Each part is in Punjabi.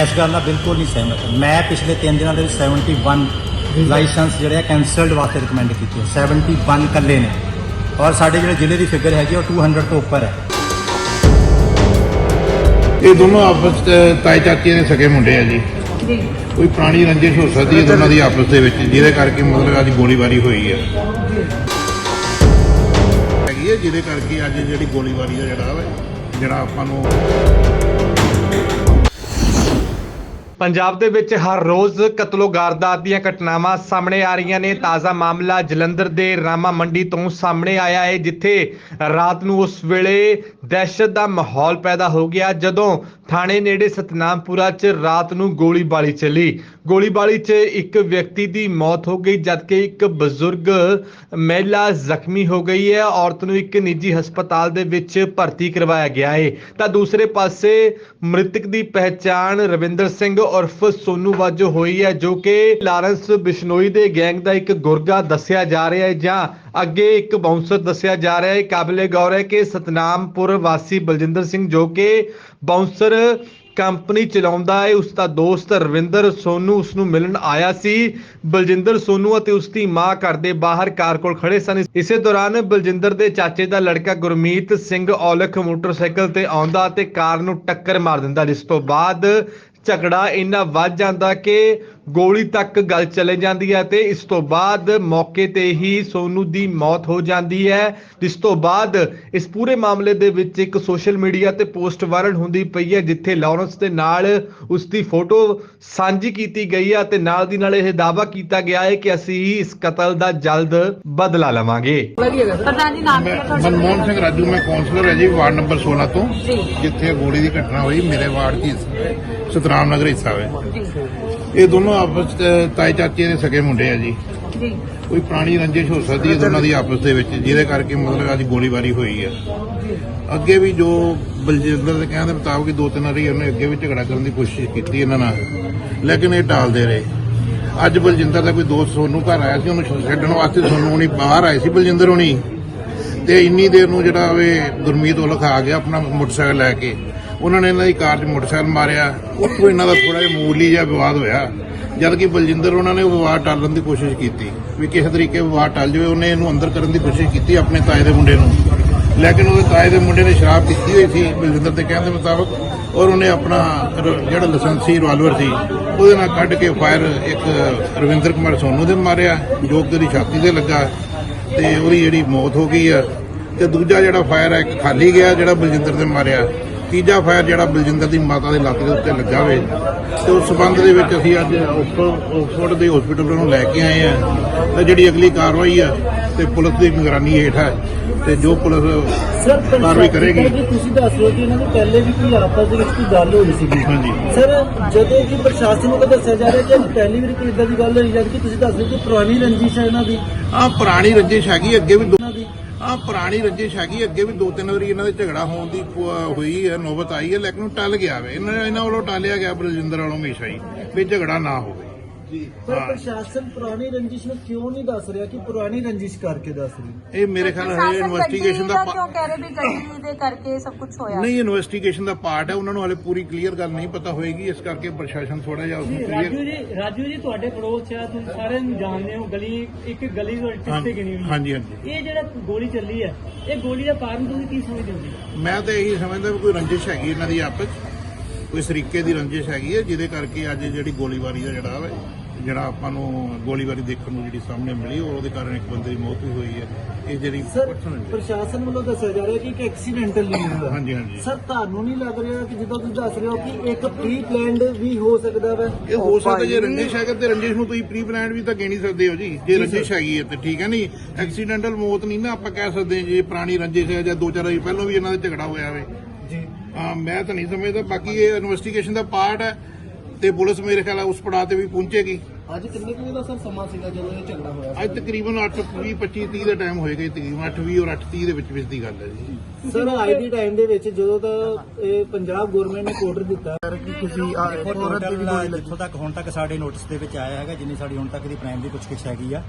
ਮੈਂ ਇਸ ਗੱਲ ਨਾਲ ਬਿਲਕੁਲ ਨਹੀਂ ਸਹਿਮਤ। ਮੈਂ ਪਿਛਲੇ 3 ਦਿਨਾਂ ਦੇ ਵਿੱਚ 71 ਲਾਇਸੈਂਸ ਜਿਹੜੇ ਆ ਕੈਂਸਲਡ ਵਾਸਤੇ ਰეკਮੈਂਡ ਕੀਤੇ ਆ। 71 ਕੱਲੇ ਨੇ। ਔਰ ਸਾਡੇ ਜਿਹੜੇ ਜ਼ਿਲ੍ਹੇ ਦੀ ਫਿਗਰ ਹੈਗੀ ਉਹ 200 ਤੋਂ ਉੱਪਰ ਹੈ। ਇਹ ਦੋਨੋਂ ਆਪਸ 'ਚ ਤਾਏ ਚਾਚੇ ਦੇ ਸਕੇ ਮੁੰਡੇ ਆ ਜੀ। ਕੋਈ ਪੁਰਾਣੀ ਰੰਜਿਸ਼ ਹੋ ਸਕਦੀ ਹੈ ਦੋਨਾਂ ਦੀ ਆਪਸ ਦੇ ਵਿੱਚ ਜਿਹਦੇ ਕਰਕੇ ਮਤਲਬ ਅੱਜ ਗੋਲੀਬਾਰੀ ਹੋਈ ਹੈ। ਹੈਗੀ ਹੈ ਜਿਹਦੇ ਕਰਕੇ ਅੱਜ ਜਿਹੜੀ ਗੋਲੀਬਾਰੀ ਦਾ ਜਿਹੜਾ ਵਾ ਜਿਹੜਾ ਆਪਾਂ ਨੂੰ ਪੰਜਾਬ ਦੇ ਵਿੱਚ ਹਰ ਰੋਜ਼ ਕਤਲੋ ਵਾਰਦਾਤ ਦੀਆਂ ਘਟਨਾਵਾਂ ਸਾਹਮਣੇ ਆ ਰਹੀਆਂ ਨੇ। ਤਾਜ਼ਾ ਮਾਮਲਾ ਜਲੰਧਰ ਦੇ ਰਾਮਾ ਮੰਡੀ ਤੋਂ ਸਾਹਮਣੇ ਆਇਆ ਹੈ, ਜਿੱਥੇ ਰਾਤ ਨੂੰ ਉਸ ਵੇਲੇ ਦਹਿਸ਼ਤ ਦਾ ਮਾਹੌਲ ਪੈਦਾ ਹੋ ਗਿਆ, ਜਦੋਂ ਥਾਣੇ ਨੇੜੇ ਸਤਨਾਮਪੁਰਾ 'ਚ ਰਾਤ ਨੂੰ ਗੋਲੀਬਾਰੀ ਚੱਲੀ। ਗੋਲੀਬਾਰੀ 'ਚ ਇੱਕ ਵਿਅਕਤੀ ਦੀ ਮੌਤ ਹੋ ਗਈ, ਜਦਕਿ ਇੱਕ ਬਜ਼ੁਰਗ ਮਹਿਲਾ ਜ਼ਖਮੀ ਹੋ ਗਈ ਹੈ। ਔਰਤ ਨੂੰ ਇੱਕ ਨਿੱਜੀ ਹਸਪਤਾਲ ਦੇ ਵਿੱਚ ਭਰਤੀ ਕਰਵਾਇਆ ਗਿਆ ਹੈ। ਤਾਂ ਦੂਸਰੇ ਪਾਸੇ ਮ੍ਰਿਤਕ ਦੀ ਪਹਿਚਾਣ ਰਵਿੰਦਰ ਸਿੰਘ ਉਰਫ ਸੋਨੂ ਵਜੋਂ ਹੋਈ ਹੈ, ਜੋ ਕਿ ਲਾਰੈਂਸ ਬਿਸ਼ਨੋਈ ਦੇ ਗੈਂਗ ਦਾ ਇੱਕ ਗੁਰਗਾ ਦੱਸਿਆ ਜਾ ਰਿਹਾ ਹੈ, ਜਾਂ ਅੱਗੇ ਇੱਕ ਬਾਉਂਸਰ ਦੱਸਿਆ ਜਾ ਰਿਹਾ ਹੈ। ਕਾਬਲੇ ਗੌਰ ਹੈ ਕਿ ਸਤਨਾਮਪੁਰ ਵਾਸੀ ਬਲਜਿੰਦਰ ਸਿੰਘ, ਜੋ ਕਿ ਬਾਉਂਸਰ ਕੰਪਨੀ ਚਲਾਉਂਦਾ ਹੈ ਉਸ ਦਾ ਦੋਸਤ ਰਵਿੰਦਰ ਸੋਨੂ ਉਸ ਨੂੰ ਮਿਲਣ ਆਇਆ ਸੀ। ਬਲਜਿੰਦਰ ਸੋਨੂ ਅਤੇ ਉਸ ਦੀ ਮਾਂ ਘਰ ਦੇ ਬਾਹਰ ਕਾਰ ਕੋਲ ਖੜੇ ਸਨ। ਇਸੇ ਦੌਰਾਨ ਬਲਜਿੰਦਰ ਦੇ ਚਾਚੇ ਦਾ ਲੜਕਾ ਗੁਰਮੀਤ ਸਿੰਘ ਔਲਖ ਮੋਟਰਸਾਈਕਲ ਤੇ ਆਉਂਦਾ ਤੇ ਕਾਰ ਨੂੰ ਟੱਕਰ ਮਾਰ ਦਿੰਦਾ, ਜਿਸ ਤੋਂ ਬਾਅਦ ਝਗੜਾ ਇੰਨਾ ਵੱਧ ਜਾਂਦਾ ਕਿ ਗੋਲੀ ਤੱਕ ਗੱਲ ਚਲੇ ਜਾਂਦੀ ਹੈ ਤੇ ਇਸ ਤੋਂ ਬਾਅਦ ਮੌਕੇ ਤੇ ਹੀ ਸੋਨੂ ਦੀ ਮੌਤ ਹੋ ਜਾਂਦੀ ਹੈ। ਜਿਸ ਤੋਂ ਬਾਅਦ ਇਸ ਪੂਰੇ ਮਾਮਲੇ ਦੇ ਵਿੱਚ ਇੱਕ ਸੋਸ਼ਲ ਮੀਡੀਆ ਤੇ ਪੋਸਟ ਵਾਇਰਲ ਹੁੰਦੀ ਪਈ ਹੈ ਜਿੱਥੇ ਲਾਰੈਂਸ ਦੇ ਨਾਲ ਉਸ ਦੀ ਫੋਟੋ ਸਾਂਝੀ ਕੀਤੀ ਗਈ ਹੈ ਤੇ ਨਾਲ ਦੀ ਨਾਲ ਇਹ ਦਾਅਵਾ ਕੀਤਾ ਗਿਆ ਹੈ ਕਿ ਅਸੀਂ ਇਸ ਕਤਲ ਦਾ ਜਲਦ ਬਦਲਾ ਲਵਾਂਗੇ। ਪ੍ਰਧਾਨ ਜੀ ਨਾਮ ਕੀ ਹੈ ਮੈਂ ਤੁਹਾਡਾ ਮਨਮੋਹਨ ਸਿੰਘ ਰਾਜੂ ਮੈਂ ਕਾਉਂਸਲਰ ਹਾਂ ਜੀ ਵਾਰਡ ਨੰਬਰ 16 ਤੋਂ। ਜਿੱਥੇ ਗੋਲੀ ਦੀ ਘਟਨਾ ਹੋਈ ਮੇਰੇ ਵਾਰਡ ਦੀ ਸਤਰਾਮ ਨਗਰ ਹਿੱਸਾ ਹੈ। ਜੀ। ਇਹ ਦੋਨੋਂ ਆਪਸ 'ਚ ਤਾਏ ਚਾਚੇ ਦੇ ਸਕੇ ਮੁੰਡੇ ਆ ਜੀ। ਜੀ। ਕੋਈ ਪੁਰਾਣੀ ਰੰਜਿਸ਼ ਹੋ ਸਕਦੀ ਹੈ ਦੋਨਾਂ ਦੀ ਆਪਸ ਦੇ ਵਿੱਚ ਜਿਹਦੇ ਕਰਕੇ ਮਤਲਬ ਅੱਜ ਗੋਲੀਬਾਰੀ ਹੋਈ ਹੈ। ਅੱਗੇ ਵੀ ਜੋ ਬਲਜਿੰਦਰ ਦੇ ਕਹਿਣ ਦੇ ਮੁਤਾਬਕ ਦੋ ਤਿੰਨ ਵਾਰੀ ਉਹਨੇ ਅੱਗੇ ਵੀ ਝਗੜਾ ਕਰਨ ਦੀ ਕੋਸ਼ਿਸ਼ ਕੀਤੀ ਇਹਨਾਂ ਨਾਲ। ਲੇਕਿਨ ਇਹ ਟਾਲਦੇ ਰਹੇ। ਅੱਜ ਬਲਜਿੰਦਰ ਦਾ ਕੋਈ ਦੋਸਤ ਸੋਨੂੰ ਘਰ ਆਇਆ ਸੀ ਉਹਨੂੰ ਛੱਡਣ ਵਾਸਤੇ ਸੋਨੂੰ ਹੁਣੀ ਬਾਹਰ ਆਏ ਸੀ ਬਲਜਿੰਦਰ ਹੁਣੀ। ਤੇ ਇੰਨੀ ਦੇਰ ਨੂੰ ਜਿਹੜਾ ਵੇ ਗੁਰਮੀਤ ਉਹ ਲਿਖਾ ਗਿਆ ਆਪਣਾ ਮੋਟਰਸਾਈਕਲ ਲੈ ਕੇ। ਉਹਨਾਂ ਨੇ ਇਹਨਾਂ ਦੀ ਕਾਰ 'ਚ ਮੋਟਰਸਾਈਕਲ ਮਾਰਿਆ। ਉੱਥੋਂ ਇਹਨਾਂ ਦਾ ਥੋੜਾ ਜਿਹਾ ਮੂਲੀ ਜਿਹਾ ਵਿਵਾਦ ਹੋਇਆ। ਜਦ ਕਿ ਬਲਜਿੰਦਰ ਉਹਨਾਂ ਨੇ ਉਹ ਵਿਵਾਦ ਟਾਲਣ ਦੀ ਕੋਸ਼ਿਸ਼ ਕੀਤੀ ਵੀ ਕਿਸੇ ਤਰੀਕੇ ਵਿਵਾਦ ਟਾਲ ਜਾਵੇ, ਉਹਨੇ ਇਹਨੂੰ ਅੰਦਰ ਕਰਨ ਦੀ ਕੋਸ਼ਿਸ਼ ਕੀਤੀ ਆਪਣੇ ਤਾਏ ਦੇ ਮੁੰਡੇ ਨੂੰ। ਲੇਕਿਨ ਉਹਦੇ ਤਾਏ ਦੇ ਮੁੰਡੇ ਨੇ ਸ਼ਰਾਬ ਪੀਤੀ ਹੋਈ ਸੀ ਬਲਜਿੰਦਰ ਦੇ ਕਹਿਣ ਦੇ ਮੁਤਾਬਕ, ਔਰ ਉਹਨੇ ਆਪਣਾ ਰ- ਜਿਹੜਾ ਲਾਇਸੈਂਸੀ ਰਿਵਾਲਵਰ ਸੀ, ਉਹਦੇ ਨਾਲ ਕੱਢ ਕੇ ਫਾਇਰ ਇੱਕ ਰਵਿੰਦਰ ਕੁਮਾਰ ਸੋਨੂ ਦੇ ਮਾਰਿਆ, ਜੋ ਕਿ ਉਹਦੀ ਛਾਤੀ ਤੇ ਲੱਗਾ ਤੇ ਉਹਦੀ ਜਿਹੜੀ ਮੌਤ ਹੋ ਗਈ ਆ। ਤੇ ਦੂਜਾ ਜਿਹੜਾ ਫਾਇਰ ਹੈ ਇੱਕ ਖਾਲੀ ਗਿਆ ਜਿਹੜਾ ਬਲਜਿੰਦਰ ਦੇ ਮਾਰਿਆ। ਤੀਜਾ ਫਾਇਰ ਜਿਹੜਾ ਬਲਜਿੰਦਰ ਦੀ ਮਾਤਾ ਦੇ ਲੱਤ ਦੇ ਉੱਤੇ ਲੱਗਾ ਹੋਵੇ ਤੇ ਉਸ ਸਬੰਧ ਦੇ ਵਿੱਚ ਅਸੀਂ ਅੱਜ ਆਕਸਫੋਰਡ ਦੇ ਹਸਪੀਟਲ ਨੂੰ ਲੈ ਕੇ ਆਏ ਆ। ਤੇ ਜਿਹੜੀ ਅਗਲੀ ਕਾਰਵਾਈ ਆ ਤੇ ਪੁਲਿਸ ਦੀ ਨਿਗਰਾਨੀ ਹੇਠ ਹੈ ਤੇ ਜੋ ਪੁਲਿਸ ਕਾਰਵਾਈ ਕਰੇਗੀ। ਤੁਸੀਂ ਦੱਸ ਰਹੇ ਕਿ ਇਹਨਾਂ ਦੇ ਪਹਿਲੇ ਵੀ ਕੋਈ ਆਪਸ ਦੇ ਵਿੱਚ ਕੋਈ ਗੱਲ ਹੋਈ ਸੀਗੀ? ਹਾਂਜੀ। ਸਰ ਜਦੋਂ ਕਿ ਪ੍ਰਸ਼ਾਸਨ ਨੂੰ ਦੱਸਿਆ ਜਾ ਰਿਹਾ ਕਿ ਪਹਿਲੀ ਵਾਰੀ ਕੋਈ ਇਦਾਂ ਦੀ ਗੱਲ ਹੋਈ ਜਦ ਕਿ ਤੁਸੀਂ ਦੱਸ ਰਹੇ ਕਿ ਪੁਰਾਣੀ ਰੰਜਿਸ਼ ਹੈ ਇਹਨਾਂ ਦੀ। ਆ ਪੁਰਾਣੀ ਰੰਜਿਸ਼ ਹੈਗੀ ਅੱਗੇ ਵੀ ਦੋ ਇਹਨਾਂ ਦੀ। ਆ ਪੁਰਾਣੀ ਰੰਜਿਸ਼ ਹੈਗੀ, ਅੱਗੇ ਵੀ ਦੋ ਤਿੰਨ ਵਾਰੀ ਇਹਨਾਂ ਦੇ ਝਗੜਾ ਹੋਣ ਦੀ ਹੋਈ ਹੈ, ਨੌਬਤ ਆਈ ਹੈ, ਲੇਕਿਨ ਉਹ ਟਲ ਗਿਆ ਵੇ। ਇਹਨਾਂ ਇਹਨਾਂ ਵੱਲੋਂ ਟਾਲਿਆ ਗਿਆ ਬਲਜਿੰਦਰ ਵੱਲੋਂ ਹਮੇਸ਼ਾ ਹੀ, ਵੀ ਝਗੜਾ ਨਾ ਹੋਵੇ। ਪਰ ਹਾਂ। ਪ੍ਰਸ਼ਾਸਨ ਪੁਰਾਣੀ ਰੰਜਿਸ਼ ਨੂੰ ਕਿਉਂ ਨਹੀਂ ਦੱਸ ਰਿਹਾ ਕਿ ਪੁਰਾਣੀ ਰੰਜਿਸ਼ ਕਰਕੇ ਦੱਸ ਰਹੀ? ਇਹ ਮੇਰੇ ਖਿਆਲ ਹੈ ਇਨਵੈਸਟੀਗੇਸ਼ਨ ਦਾ ਕਿਉਂ ਪਾ- ਕਹਿ ਰਹੇ ਵੀ ਗੱਡੀ ਦੇ ਕਰਕੇ ਸਭ ਕੁਝ ਹੋਇਆ? ਨਹੀਂ ਇਨਵੈਸਟੀਗੇਸ਼ਨ ਦਾ ਪਾਰਟ ਹੈ। ਉਹਨਾਂ ਨੂੰ ਹਾਲੇ ਪੂਰੀ ਕਲੀਅਰ ਗੱਲ ਨਹੀਂ ਪਤਾ ਹੋਏਗੀ। ਇਸ ਕਰਕੇ ਪ੍ਰਸ਼ਾਸਨ ਥੋੜਾ ਜਿਹਾ ਉਸਨੂੰ ਰਾਜੂ ਕਲੀਅਰ ਜੀ ਰਾਜੂ ਜੀ ਤੁਹਾਡੇ ਪੜੋਸ ਚ ਆ ਤੁਸੀਂ ਸਾਰਿਆਂ ਨੂੰ ਜਾਣਦੇ ਹੋ ਗਲੀ ਇੱਕ ਗਲੀ ਤੋਂ ਟਿੱਸੇ ਗਿਣੀ ਹੋਈ ਹੈ। ਹਾਂਜੀ ਹਾਂਜੀ। ਇਹ ਜਿਹੜਾ ਗੋਲੀ ਚੱਲੀ ਹੈ ਇਹ ਗੋਲੀ ਦਾ ਕਾਰਨ ਤੁਸੀਂ ਕੀ ਸਮਝਦੇ ਹੋ ਜੀ? ਮੈਂ ਤਾਂ ਇਹੀ ਸਮਝਦਾ ਕੋਈ ਰੰਜਿਸ਼ ਹੈਗੀ ਇਹਨਾਂ ਦੀ ਆਪਸ। ਕੋਈ ਸਰੀਕੇ ਦੀ ਰੰਜਿਸ਼ ਹੈਗੀ ਹੈ ਜਿਹਦੇ ਕਰਕੇ ਅੱਜ ਜਿਹੜੀ ਗੋਲੀਬਾਰੀ ਦਾ ਜਿਹੜਾ ਵਾ ਜਿਹੜਾ ਆਪਾਂ ਨੂੰ ਗੋਲੀਬਾਰੀ ਦੇਖਣ ਨੂੰ ਜਿਹੜੀ ਸਾਹਮਣੇ ਮਿਲੀ ਔਰ ਉਹਦੇ ਕਾਰਨ ਇੱਕ ਬੰਦੇ ਦੀ ਮੌਤ ਵੀ ਹੋਈ ਹੈ। ਇਹ ਜਿਹੜੀ ਸਰ ਪ੍ਰਸ਼ਾਸਨ ਵੱਲੋਂ ਦੱਸਿਆ ਜਾ ਰਿਹਾ ਕਿ ਇੱਕ ਐਕਸੀਡੈਂਟਲ ਨਿਊਜ਼ ਹੈ ਹਾਂਜੀ ਹਾਂਜੀ। ਸਰ ਤੁਹਾਨੂੰ ਨਹੀਂ ਲੱਗ ਰਿਹਾ ਕਿ ਜਿੱਦਾਂ ਤੁਸੀਂ ਦੱਸ ਰਹੇ ਹੋ ਕਿ ਇੱਕ ਪ੍ਰੀ ਪਲਾਨਡ ਵੀ ਹੋ ਸਕਦਾ ਵਾ? ਇਹ ਹੋ ਸਕਦਾ ਜੇ ਰੰਜਿਸ਼ ਹੈਗਾ ਤੇ ਰੰਜਿਸ਼ ਨੂੰ ਤੁਸੀਂ ਪ੍ਰੀ ਪਲਾਨ ਵੀ ਤਾਂ ਗਿਣ ਹੀ ਸਕਦੇ ਹੋ ਜੀ। ਜੇ ਰੰਜਿਸ਼ ਹੈਗੀ ਹੈ ਤੇ ਠੀਕ ਹੈ ਨਹੀਂ ਐਕਸੀਡੈਂਟਲ ਮੌਤ ਨਹੀਂ ਨਾ ਆਪਾਂ ਕਹਿ ਸਕਦੇ ਜੇ ਪੁਰਾਣੀ ਰੰਜਿਸ਼ ਹੈ ਜਾਂ ਦੋ ਚਾਰ ਵਾਰੀ ਪਹਿਲਾਂ ਵੀ ਇਹਨਾਂ ਦਾ ਝਗੜਾ ਹੋਇਆ ਹੋਵੇ। ਜੀ। ਮੈਂ ਤਾਂ ਨਹੀਂ ਸਮਝਦਾ। ਬਾਕੀ ਇਹ ਇਨਵੈਸਟੀਗੇਸ਼ਨ ਦਾ ਪਾਰਟ ਹੈ। ਤੇ ਪੁਲਿਸ ਮੇਰੇ ਖਿਆਲ ਉਸ ਪੜਾਅ ਤੇ ਵੀ ਪਹੁੰਚੇਗੀ। ਅੱਜ ਕਿੰਨੇ ਕੁ ਵਜੇ ਦਾ ਸਰ ਸਮਾਂ ਸੀਗਾ ਜਦੋਂ ਇਹ ਝਗੜਾ ਹੋਇਆ ਅੱਜ ਤਕਰੀਬਨ 8 20 25 30 ਦਾ ਟਾਈਮ ਹੋਏਗਾ ਜੀ, ਤਕਰੀਬਨ 8 20 ਔਰ 8 30 ਦੇ ਵਿੱਚ ਵਿੱਚ ਦੀ ਗੱਲ ਹੈ ਜੀ। ਸਰ ਅੱਜ ਦੀ ਟਾਈਮ ਦੇ ਵਿੱਚ ਜਦੋਂ ਦਾ ਇਹ ਪੰਜਾਬ ਗਵਰਨਮੈਂਟ ਨੇ ਆਰਡਰ ਦਿੱਤਾ। ਕਿ ਤੁਸੀਂ ਆ ਔਰਤ ਦੀ ਗੋਲੀ ਜਿੱਥੋਂ ਤੱਕ ਹੁਣ ਤੱਕ ਸਾਡੇ ਨੋਟਿਸ ਦੇ ਵਿੱਚ ਆਇਆ ਹੈਗਾ ਜਿੰਨੀ ਸਾਡੀ ਹੁਣ ਤੱਕ ਦੀ ਪ੍ਰਾਇਮਰੀ ਪੁੱਛਗਿੱਛ ਹੈਗੀ ਆ।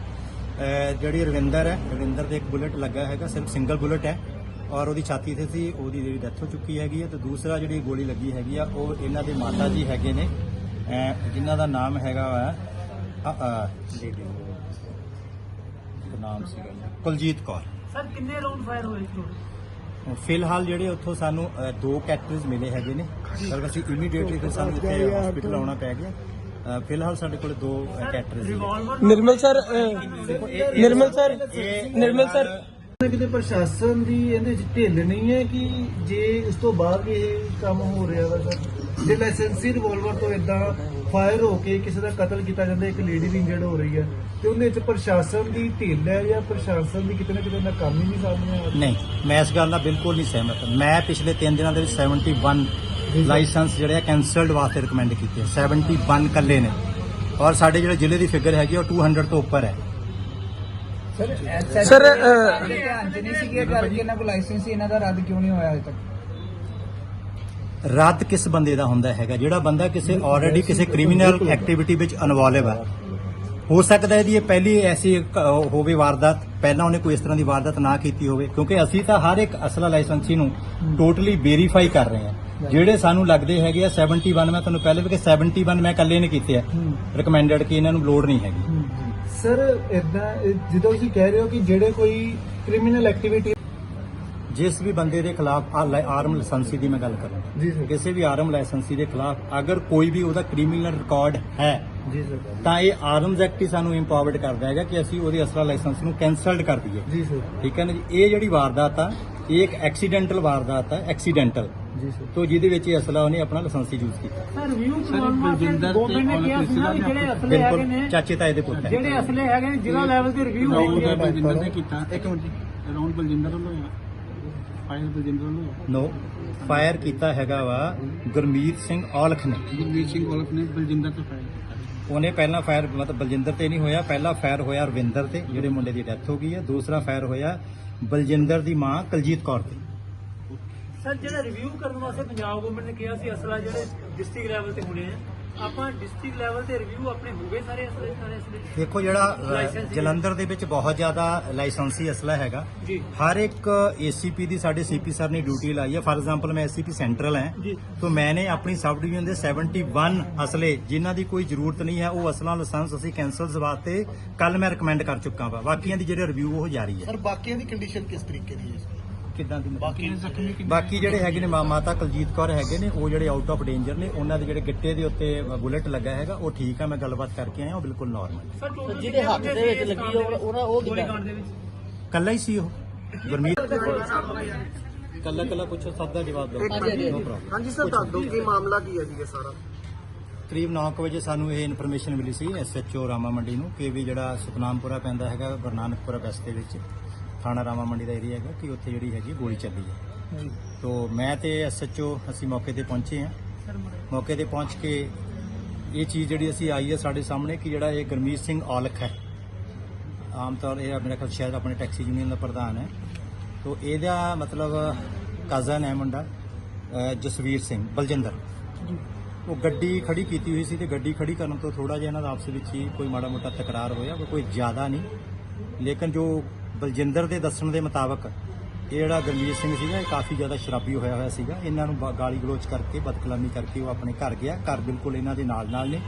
ਜਿਹੜੀ ਰਵਿੰਦਰ ਹੈ ਰਵਿੰਦਰ ਦੇ ਇੱਕ ਬੁਲਟ ਲੱਗਾ ਹੈਗਾ ਸਿਰਫ ਸਿੰਗਲ ਬੁਲਟ ਹੈ। ਔਰ ਉਹਦੀ ਛਾਤੀ ਤੇ ਸੀ ਉਹਦੀ ਜਿਹੜੀ ਡੈਥ ਹੋ ਚੁੱਕੀ ਹੈਗੀ ਹੈ। ਤੇ ਦੂਸਰਾ ਜਿਹੜੀ ਗੋਲੀ ਲੱਗੀ ਹੈਗੀ ਆ ਉਹ ਇਹਨਾਂ ਦੇ ਮਾਤਾ ਜੀ ਹੈਗੇ ਨੇ। ਜਿਨ੍ਹਾਂ ਦਾ ਨਾਮ ਹੈਗਾ ਵਾ ਦਿਓ। ਨਾਮ ਸੀਗਾ ਜੀ, ਕੁਲਜੀਤ ਕੌਰ। ਸਰ ਕਿੰਨੇ ਰਾਉਂਡ ਫਾਇਰ ਹੋਏ ਇਸ ਫਿਲਹਾਲ ਜਿਹੜੇ ਉੱਥੋਂ ਸਾਨੂੰ ਅ, ਦੋ ਕੈਟਰਸ ਮਿਲੇ ਹੈਗੇ ਨੇ। ਪਰ ਅਸੀਂ ਇਮੀਡੀਏਟਲੀ ਫਿਰ ਸਾਨੂੰ ਇੱਥੇ ਹਸਪੀਟਲ ਆਉਣਾ ਪੈ ਗਿਆ। ਅ, ਫਿਲਹਾਲ ਸਾਡੇ ਕੋਲ ਦੋ caterers revolver Nirmal sir Nirmal sir Nirmal sir ਕਿਤੇ ਪ੍ਰਸ਼ਾਸਨ ਦੀ ਇਹਦੇ ਵਿੱਚ ਢਿੱਲ ਨਹੀਂ ਹੈ ਕਿ ਜੇ ਇਸ ਤੋਂ ਬਾਅਦ ਵੀ ਇਹ ਕੰਮ ਹੋ ਰਿਹਾ ਵਾ ਸਰ ਜੇ ਲਾਇਸੈਂਸੀ ਰਿਵਾਲਵਰ ਤੋਂ ਇਦਾਂ ਫਾਇਰ ਹੋ ਕੇ ਕਿਸੇ ਦਾ ਕਤਲ ਕੀਤਾ ਜਾਂਦਾ ਇੱਕ ਲੇਡੀ ਵੀ ਇੰਜਰਡ ਹੋ ਰਹੀ ਹੈ ਤੇ ਉਹਦੇ ਵਿੱਚ ਪ੍ਰਸ਼ਾਸਨ ਦੀ ਢਿੱਲ ਹੈ ਜਾਂ ਪ੍ਰਸ਼ਾਸਨ ਦੀ ਕਿਤੇ ਨਾ ਕਿਤੇ ਨਾਕਾਮੀ ਵੀ ਸਾਹਮਣੇ ਆ ਰਹੀ ਨਹੀਂ ਮੈਂ ਇਸ ਗੱਲ ਨਾਲ ਬਿਲਕੁਲ ਨਹੀਂ ਸਹਿਮਤ। ਮੈਂ ਪਿਛਲੇ 3 ਦਿਨਾਂ ਦੇ ਵਿੱਚ 71 ਲਾਇਸੈਂਸ ਜਿਹੜੇ ਆ ਕੈਂਸਲਡ ਵਾਸਤੇ ਰეკਮੈਂਡ ਕੀਤੇ ਆ। 71 ਕੱਲੇ ਨੇ। ਔਰ ਸਾਡੇ ਜਿਹੜੇ ਜ਼ਿਲ੍ਹੇ ਦੀ ਫਿਗਰ ਹੈਗੀ ਉਹ 200 ਤੋਂ ਉੱਪਰ ਹੈ। ਸਰ ਅਹ, ਧਿਆਨ ਚ ਨਹੀਂ ਸੀ ਕਿ ਗੱਲ ਕਿ ਇਹਨਾਂ ਕੋਲ ਲਾਇਸੈਂਸ ਸੀ ਇਹਨਾਂ ਦਾ ਰੱਦ ਕਿਉਂ ਨਹੀਂ ਹੋਇਆ ਅਜੇ ਤੱਕ ਰੱਦ ਕਿਸ ਬੰਦੇ ਦਾ ਹੁੰਦਾ ਹੈਗਾ? ਜਿਹੜਾ ਬੰਦਾ ਕਿਸੇ ਆਲਰੇਡੀ ਕਿਸੇ ਕ੍ਰਿਮੀਨਲ ਐਕਟੀਵਿਟੀ ਵਿੱਚ ਇਨਵੋਲਵ ਹੈ। ਹੋ ਸਕਦਾ ਹੈ ਜੀ ਇਹ ਪਹਿਲੀ ਐਸੀ ਹੋਵੇ ਵਾਰਦਾਤ ਪਹਿਲਾਂ ਉਹਨੇ ਕੋਈ ਇਸ ਤਰ੍ਹਾਂ ਦੀ ਵਾਰਦਾਤ ਨਾ ਕੀਤੀ ਹੋਵੇ ਕਿਉਂਕਿ ਅਸੀਂ ਤਾਂ ਹਰ ਇੱਕ ਅਸਲਾ ਲਾਇਸੈਂਸੀ ਨੂੰ ਟੋਟਲੀ ਵੈਰੀਫਾਈ ਕਰ ਰਹੇ ਹਾਂ। ਜਿਹੜੇ ਸਾਨੂੰ ਲੱਗਦੇ ਹੈਗੇ ਆ 71 ਮੈਂ ਤੁਹਾਨੂੰ ਪਹਿਲੇ ਵੀ ਕਿ 71 ਮੈਂ ਇਕੱਲੇ ਨੇ ਕੀਤੇ ਆ। ਰეკਮੈਂਡਡ ਕਿ ਇਹਨਾਂ ਨੂੰ ਲੋੜ ਨਹੀਂ ਹੈਗੀ। ਸਰ ਇਦਾਂ ਜਦੋਂ ਤੁਸੀਂ ਕਹਿ ਰਹੇ ਹੋ ਕਿ ਜਿਹੜੇ ਕੋਈ ਕ੍ਰਿਮੀਨਲ ਐਕਟੀਵਿਟੀ ਜਿਸ ਵੀ ਬੰਦੇ ਦੇ ਖਿਲਾਫ ਆਰਮ ਲਾਇਸੈਂਸੀ ਦੀ ਮੈਂ ਗੱਲ ਕਰਾਂ ਜੀ ਸਰ। ਕਿਸੇ ਵੀ ਆਰਮ ਲਾਇਸੈਂਸੀ ਦੇ ਖਿਲਾਫ ਅਗਰ ਕੋਈ ਵੀ ਉਹਦਾ ਕ੍ਰਿਮੀਨਲ ਰਿਕਾਰਡ ਹੈ ਜੀ ਸਰ। ਤਾਂ ਇਹ ਆਰਮਜ਼ ਐਕਟ ਹੀ ਸਾਨੂੰ ਇੰਪਾਵਰਡ ਕਰਦਾ ਹੈਗਾ ਕਿ ਅਸੀਂ ਉਹਦੇ ਅਸਲਾ ਲਾਇਸੈਂਸ ਨੂੰ ਕੈਂਸਲਡ ਕਰ ਦਈਏ। ਜੀ ਸਰ। ਠੀਕ ਹੈ ਨਾ ਜੀ? ਇਹ ਜਿਹੜੀ ਵਾਰਦਾਤ ਆ ਇਹ ਇੱਕ ਐਕਸੀਡੈਂਟਲ ਵਾਰਦਾਤ ਆ ਐਕਸੀਡੈਂਟਲ ਜੀ ਸਰ। ਤੋਂ ਜਿਹਦੇ ਵਿੱਚ ਇਹ ਅਸਲਾ ਉਹਨੇ ਆਪਣਾ ਲਾਇਸੈਂਸ ਯੂਜ਼ ਕੀਤਾ। ਸਰ ਰਿਵਿਊ ਕਰਵਾਉਣ ਵਾਸਤੇ ਗਵਰਨਮੈਂਟ ਨੇ ਕਿਹਾ ਸੀ ਨਾ ਵੀ ਜਿਹੜੇ ਅਸਲੇ ਹੈਗੇ ਬਿਲਕੁਲ ਨੇ ਚਾਚੇ ਤਾਏ ਦੇ ਪੁੱਤ ਹੈ। ਜਿਹੜੇ ਅਸਲੇ ਹੈਗੇ ਨੇ ਜ਼ਿਲ੍ਹਾ ਲੈਵਲ ਤੇ ਰਿਵਿਊ ਹੋਈ ਹੈ। ਬਲਜਿੰਦਰ ਨੇ ਕੀਤਾ। ਇੱਕ ਮਿੰਟ ਰਾਉਂਡ ਬਲਜਿੰਦਰ ਵੱਲੋਂ ਫਾਇਰ ਬਲਜਿੰਦਰ ਵੱਲੋਂ ਨੋ ਫਾਇਰ ਕੀਤਾ ਹੈਗਾ ਵਾ ਗੁਰਮੀਤ ਸਿੰਘ ਔਲਖ ਨੇ। ਗੁਰਮੀਤ ਸਿੰਘ ਔਲਖ ਨੇ ਬਲਜਿੰਦਰ ਤੋਂ ਫਾਇਰ ਉਹਨੇ ਪਹਿਲਾ ਫਾਇਰ ਮਤਲਬ ਬਲਜਿੰਦਰ ਤੇ ਨਹੀਂ ਹੋਇਆ ਪਹਿਲਾ ਫਾਇਰ ਹੋਇਆ ਰਵਿੰਦਰ ਤੇ ਜਿਹੜੇ ਮੁੰਡੇ ਦੀ ਡੈਥ ਹੋ ਗਈ ਹੈ। ਦੂਸਰਾ ਫਾਇਰ ਹੋਇਆ ਬਲਜਿੰਦਰ ਦੀ ਮਾਂ ਕਲਜੀਤ ਕੌਰ ਤੇ। ਸਰ ਜਿਹੜਾ ਰਿਵਿਊ ਕਰਨ ਵਾਸਤੇ ਪੰਜਾਬ ਗਵਰਨਮੈਂਟ ਨੇ ਕਿਹਾ ਸੀ ਅਸਲਾ ਜਿਹੜੇ ਡਿਸਟ੍ਰਿਕਟ ਲੈਵਲ ਤੇ ਹੋਣੇ ਆ ਆਪਾਂ ਡਿਸਟ੍ਰਿਕਟ ਲੈਵਲ ਤੇ ਰਿਵਿਊ ਆਪਣੇ ਹੋ ਗਏ ਸਾਰੇ ਅਸਲੇ ਸਾਰੇ ਅਸਲੇ। ਦੇਖੋ ਜਿਹੜਾ ਜਲੰਧਰ ਦੇ ਵਿੱਚ ਬਹੁਤ ਜ਼ਿਆਦਾ ਲਾਇਸੈਂਸੀ ਅਸਲਾ ਹੈਗਾ। ਹਰ ਇੱਕ ਏਸੀਪੀ ਦੀ ਸਾਡੇ ਸੀਪੀ ਸਰ ਨੇ ਡਿਊਟੀ ਲਾਈ ਹੈ। ਫਾਰ ਐਗਜ਼ਾਮਪਲ ਮੈਂ ਏਸੀਪੀ ਸੈਂਟਰਲ ਹਾਂ। ਜੀ। ਮੈਂ ਮੈਨੇ ਆਪਣੀ ਸਬ ਡਿਵੀਜ਼ਨ ਦੇ 71 ਅਸਲੇ ਜਿਨ੍ਹਾਂ ਦੀ ਕੋਈ ਜ਼ਰੂਰਤ ਨਹੀਂ ਹੈ ਉਹ ਅਸਲਾ ਲਾਇਸੈਂਸ ਅਸੀਂ ਕੈਂਸਲਸ ਵਾਸਤੇ ਕੱਲ ਮੈਂ ਰਿਕਮੈਂਡ ਕਰ ਚੁੱਕਾ ਵਾ। ਬਾਕੀਆਂ ਦੀ ਜਿਹੜੇ ਰਿਵਿਊ ਉਹ ਜਾਰੀ ਹੈ। ਸਰ ਬਾਕੀਆਂ ਦੀ ਕੰਡੀਸ਼ਨ ਕਿਸ ਤਰੀਕੇ ਦੀ ਹੈ ਕਿੱਦਾਂ ਦੀ ਬਾਕੀ ਜ਼ਖਮੀ ਬਾਕੀ ਜਿਹੜੇ ਹੈਗੇ ਨੇ ਮਾ- ਮਾਤਾ ਕੁਲਜੀਤ ਕੌਰ ਹੈਗੇ ਨੇ ਉਹ ਜਿਹੜੇ ਆਊਟ ਆਫ ਡੇਂਜਰ ਨੇ ਉਹਨਾਂ ਦੇ ਜਿਹੜੇ ਗਿੱਟੇ ਦੇ ਉੱਤੇ ਬੁਲੇਟ ਲੱਗਾ ਹੈਗਾ ਉਹ ਠੀਕ ਆ ਮੈਂ ਗੱਲਬਾਤ ਕਰਕੇ ਆਇਆ ਉਹ ਬਿਲਕੁਲ ਨਾਰਮਲ ਜਿਹਦੇ ਹੱਥ ਦੇ ਵਿੱਚ ਲੱਗੀ ਉਹ- ਉਹਦਾ ਉਹ ਕੱਲਾ ਹੀ ਸੀ ਉਹ ਗੁਰਮੀਤ। ਕੱਲਾ ਕੱਲਾ ਪੁੱਛੋ ਸਭ ਦਾ ਜਵਾਬ ਦਿਓ। ਹਾਂਜੀ, ਸਰ ਦੱਸ ਦਿਓ ਕੀ ਮਾਮਲਾ ਕੀ ਹੈ ਜੀ ਇਹ ਸਾਰਾ? ਕਰੀਬ 9 ਵਜੇ ਸਾਨੂੰ ਇਹ ਇਨਫੋਰਮੇਸ਼ਨ ਮਿਲੀ ਸੀ ਐਸਐਚਓ ਰਾਮਾ ਮੰਡੀ ਨੂੰ ਕਿ ਵੀ ਜਿਹੜਾ ਸਤਨਾਮਪੁਰਾ ਪੈਂਦਾ ਹੈਗਾ ਗੁਰੂ ਨਾਨਕਪੁਰਾ ਵੈਸਟ ਦੇ ਵਿੱਚ ਥਾਣਾ ਰਾਮਾ ਮੰਡੀ ਦਾ ਏਰੀਆ ਹੈਗਾ ਕਿ ਉੱਥੇ ਜਿਹੜੀ ਹੈਗੀ ਗੋਲੀ ਚੱਲੀ ਹੈ ਤੋਂ ਮੈਂ ਤੇ ਐਸਐਚਓ ਅਸੀਂ ਮੌਕੇ ਤੇ ਪਹੁੰਚੇ ਹਾਂ। ਮੌਕੇ ਤੇ ਪਹੁੰਚ ਕੇ ਇਹ ਚੀਜ਼ ਜਿਹੜੀ ਅਸੀਂ ਆਈ ਹੈ ਸਾਡੇ ਸਾਹਮਣੇ ਕਿ ਜਿਹੜਾ ਇਹ ਗੁਰਮੀਤ ਸਿੰਘ ਔਲਖ ਹੈ। ਆਮ ਤੌਰ ਇਹ ਮੇਰਾ ਖਿਆਲ ਸ਼ਾਇਦ ਆਪਣੇ ਟੈਕਸੀ ਯੂਨੀਅਨ ਦਾ ਪ੍ਰਧਾਨ ਹੈ। ਤੋਂ ਇਹਦਾ ਮਤਲਬ ਕਜ਼ਨ ਹੈ ਮੁੰਡਾ ਜਸਵੀਰ ਸਿੰਘ ਬਲਜਿੰਦਰ। ਉਹ ਗੱਡੀ ਖੜੀ ਕੀਤੀ ਹੋਈ ਸੀ ਤੇ ਗੱਡੀ ਖੜੀ ਕਰਨ ਤੋਂ ਥੋੜਾ ਜਿਹਾ ਇਹਨਾਂ ਦਾ ਆਪਸ ਵਿੱਚ ਹੀ ਕੋਈ ਮਾੜਾ ਮੋਟਾ ਤਕਰਾਰ ਹੋਇਆ ਕੋਈ ਜ਼ਿਆਦਾ ਨਹੀਂ। ਲੇਕਿਨ ਜੋ ਬਲਜਿੰਦਰ ਦੇ ਦੱਸਣ ਦੇ ਮੁਤਾਬਕ ਇਹ ਜਿਹੜਾ ਗੁਰਮੀਤ ਸਿੰਘ ਸੀਗਾ, ਇਹ ਕਾਫੀ ਜ਼ਿਆਦਾ ਸ਼ਰਾਬੀ ਹੋਇਆ ਹੋਇਆ ਸੀਗਾ। ਇਹਨਾਂ ਨੂੰ ਬ- ਗਾਲੀ ਗਲੋਚ ਕਰਕੇ ਬਦਕਲਾਮੀ ਕਰਕੇ ਉਹ ਆਪਣੇ ਘਰ ਗਿਆ। ਘਰ ਬਿਲਕੁਲ ਇਹਨਾਂ ਦੇ ਨਾਲ ਨਾਲ ਨੇ।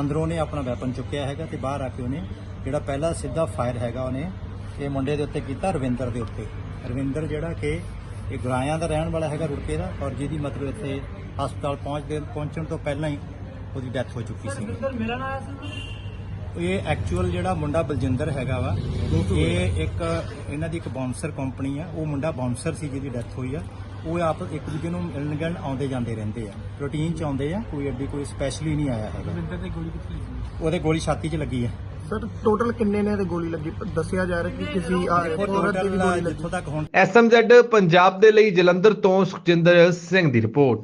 ਅੰਦਰੋਂ ਨੇ ਆਪਣਾ ਵੈਪਨ ਚੁੱਕਿਆ ਹੈਗਾ ਤੇ ਬਾਹਰ ਆ ਕੇ ਉਹਨੇ ਜਿਹੜਾ ਪਹਿਲਾ ਸਿੱਧਾ ਫਾਇਰ ਹੈਗਾ ਉਹਨੇ ਇਹ ਮੁੰਡੇ ਦੇ ਉੱਤੇ ਕੀਤਾ, ਰਵਿੰਦਰ ਦੇ ਉੱਤੇ। ਰਵਿੰਦਰ ਜਿਹੜਾ ਕਿ ਇਹ ਗਰਾਇਆਂ ਦਾ ਰਹਿਣ ਵਾਲਾ ਹੈਗਾ ਰੁੜਕੇ ਦਾ ਔਰ ਜਿਹਦੀ ਮਤਲਬ ਇੱਥੇ ਹਸਪਤਾਲ ਪਹੁੰਚਦੇ ਪਹੁੰਚਣ ਤੋਂ ਪਹਿਲਾਂ ਹੀ ਉਹਦੀ ਡੈਥ ਹੋ ਚੁੱਕੀ ਸਰ ਸੀ ਮਿਲਣ ਆਇਆ ਸੀ ਇਹ ਐਕਚੁਅਲ ਜਿਹੜਾ ਮੁੰਡਾ ਬਲਜਿੰਦਰ ਹੈਗਾ ਵਾ ਇਹ ਇੱਕ ਇਹਨਾਂ ਦੀ ਇੱਕ ਬਾਉਂਸਰ ਕੰਪਨੀ ਆ। ਉਹ ਮੁੰਡਾ ਬਾਉਂਸਰ ਸੀ ਜਿਹਦੀ ਡੈਥ ਹੋਈ ਆ। ਉਹ ਆਪ ਇੱਕ ਦੂਜੇ ਨੂੰ ਮਿਲਣ ਗਿਲਣ ਆਉਂਦੇ ਜਾਂਦੇ ਰਹਿੰਦੇ ਆ। ਰੂਟੀਨ ਚ ਆਉਂਦੇ ਆ ਕੋਈ ਐਡੀ ਕੋਈ ਸਪੈਸ਼ਲੀ ਨਹੀਂ ਆਇਆ ਹੈਗਾ। ਰਵਿੰਦਰ ਦੀ ਗੋਲੀ ਕਿੱਥੇ ਲੱਗੀ? ਉਹਦੇ ਗੋਲੀ ਛਾਤੀ 'ਚ ਲੱਗੀ ਆ। ਸਰ ਟੋਟਲ ਕਿੰਨੇ ਨੇ ਤੇ ਗੋਲੀ ਲੱਗੀ? ਦੱਸਿਆ ਜਾ ਰਿਹਾ ਕਿ ਕਿਸੇ ਔਰਤ ਦੀ ਵੀ ਗੋਲੀ ਲੱਗੀ। ਜਿੱਥੋਂ ਤੱਕ ਹੁਣ ਐਸਐਮਜ਼ੈਡ ਪੰਜਾਬ ਦੇ ਲਈ ਜਲੰਧਰ ਤੋਂ ਸੁਖਜਿੰਦਰ ਸਿੰਘ ਦੀ ਰਿਪੋਰਟ।